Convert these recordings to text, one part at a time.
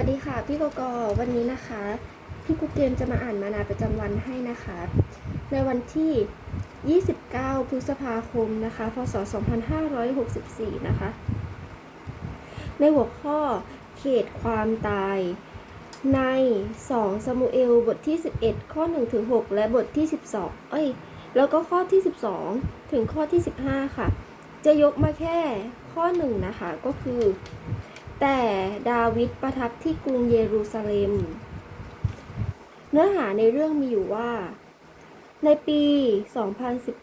วัสดีค่ะ พี่กกวันนี้นะคะ พี่กุเกมจะมาอ่านมานาประจำวันให้นะคะ ในวันที่ 29 พฤษภาคมนะคะ พศ 2564 นะคะ ในหัวข้อเขตความตาย ใน2สมุเอล บทที่ 11 ข้อ 1 ถึง 6 และบทที่ 12 เอ้ย แล้วก็ข้อที่ 12 ถึงข้อที่ 15 ค่ะ จะยกมาแค่ข้อ 1 นะคะ ก็คือ แต่ดาวิดประทับที่กรุงเยรูซาเล็ม เนื้อหาในเรื่องมีอยู่ว่า ในปี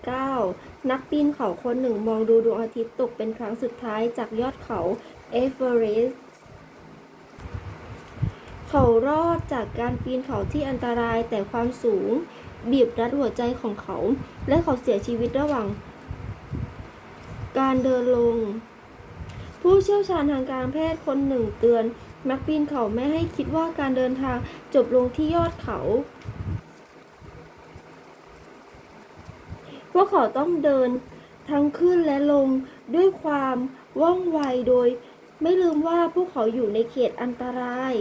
2019 นักปีนเขาคนหนึ่งมองดูดวงอาทิตย์ตกเป็นครั้งสุดท้ายจากยอดเขาเอเวอเรสต์เขารอดจากการปีนเขาที่อันตรายแต่ความสูง บีบรัดหัวใจของเขา และเขาเสียชีวิตระหว่าง การเดินลง ผู้เชี่ยวชาญทางการแพทย์คนหนึ่งเตือนนักปีนเขาไม่ให้คิดว่าการเดินทางจบลงที่ยอดเขา พวกเขาต้องเดินทั้งขึ้นและลงด้วยความว่องไวโดย ไม่ลืมว่าพวกเขาอยู่ในเขตอันตราย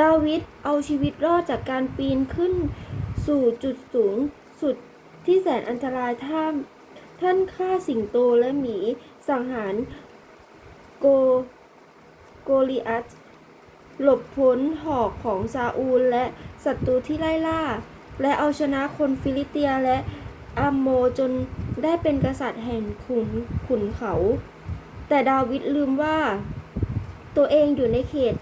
ดาวิดเอาชีวิตรอดจากการปีนขึ้นสู่จุดสูงสุดที่แสนอันตรายท่าม ท่านฆ่าสิงโตและหมี สังหารโกโกลิอัตหลบพ้นหอกของซาอูลและศัตรูที่ไล่ล่า และเอาชนะคนฟิลิเตียและอัมโมจนได้เป็นกษัตริย์แห่งขุนขุนเขา แต่ดาวิดลืมว่า ตัวเองอยู่ในเขต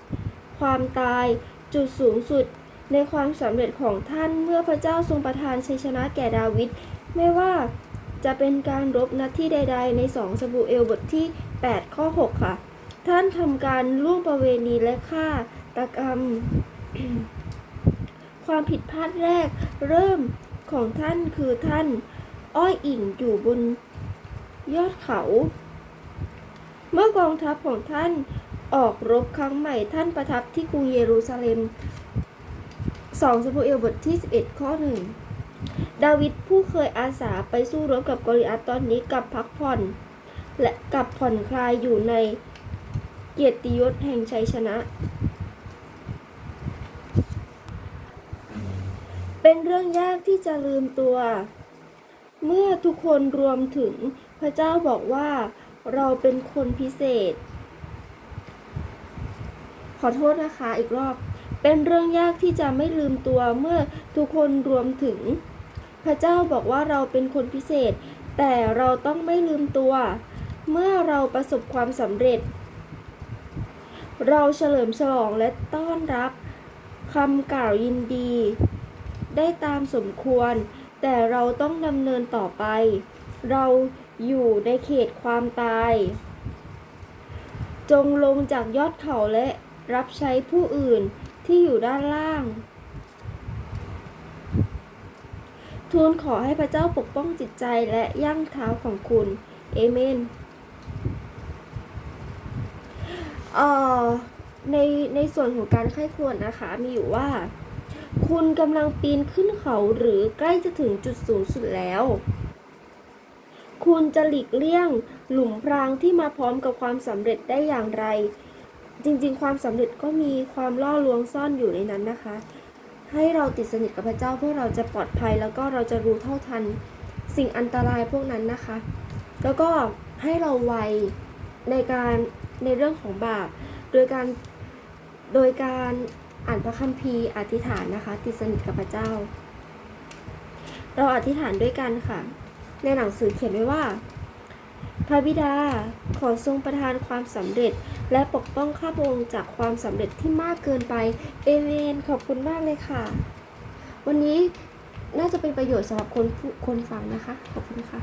ความตายจุดสูงสุดในความสำเร็จของท่านเมื่อพระเจ้าทรงประทานชัยชนะแก่ดาวิดไม่ว่า จะเป็นการรบนัดที่ใด ๆ ในสองสบูเอลบทที่ 8 ข้อ 6 ค่ะ ท่านทำการล่วงประเวณีและฆ่าตกรรม ความผิดพลาดแรกเริ่มของท่านคือท่าน อ้อยอิ่งอยู่บนยอดเขา เมื่อกองทัพของท่านออกรบครั้งใหม่ท่านประทับที่กรุงเยรูซาเล็ม 2สมุเอลบทที่ 11 ข้อ 1 ดาวิดผู้เคยอาสาไปสู้รบกับกอลิอัตตอนนี้กลับพักผ่อน และกลับผ่อนคลายอยู่ในเกียรติยศแห่งชัยชนะ เป็นเรื่องยากที่จะลืมตัว เมื่อทุกคนรวมถึงพระเจ้าบอกว่าเราเป็นคนพิเศษ ขอโทษนะคะอีกรอบ เป็นเรื่องยากที่จะไม่ลืมตัวเมื่อทุกคนรวมถึง พระเจ้าบอกว่าเราเป็นคนพิเศษ แต่เราต้องไม่ลืมตัว เมื่อเราประสบความสำเร็จ เราเฉลิมฉลองและต้อนรับคำกล่าวยินดี ได้ตามสมควร แต่เราต้องดำเนินต่อไป เราอยู่ในเขตความตาย จงลงจากยอดเขาและรับใช้ผู้อื่นที่อยู่ด้านล่าง ทูลขอให้พระเจ้าปกป้องจิตใจและย่างเท้าของคุณเอเมนเอ่อในในส่วนของการไข้ควรนะคะ มีอยู่ว่า คุณกำลังปีนขึ้นเขาหรือใกล้จะถึงจุดสูงสุดแล้ว คุณจะหลีกเลี่ยงหลุมพรางที่มาพร้อมกับความสำเร็จได้อย่างไร จริงๆ ความสำเร็จก็มีความล่อลวงซ่อนอยู่ในนั้นนะคะ ให้เราติดสนิทกับพระเจ้าเพื่อเราจะปลอดภัยแล้วก็เราจะรู้เท่าทันสิ่งอันตรายพวกนั้นนะคะ แล้วก็ให้เราไวในการในเรื่องของบาปโดยการโดยการอ่านพระคัมภีร์อธิษฐานนะคะ ติดสนิทกับพระเจ้า เราอธิษฐานด้วยกันค่ะ ในหนังสือเขียนไว้ว่า พระบิดาขอทรงประทานความสำเร็จ และปกป้องข้าพระองค์จากความสำเร็จที่มากเกินไป เอเมน ขอบคุณมากเลยค่ะ วันนี้น่าจะเป็นประโยชน์สำหรับคนคนฟังนะคะ ขอบคุณค่ะ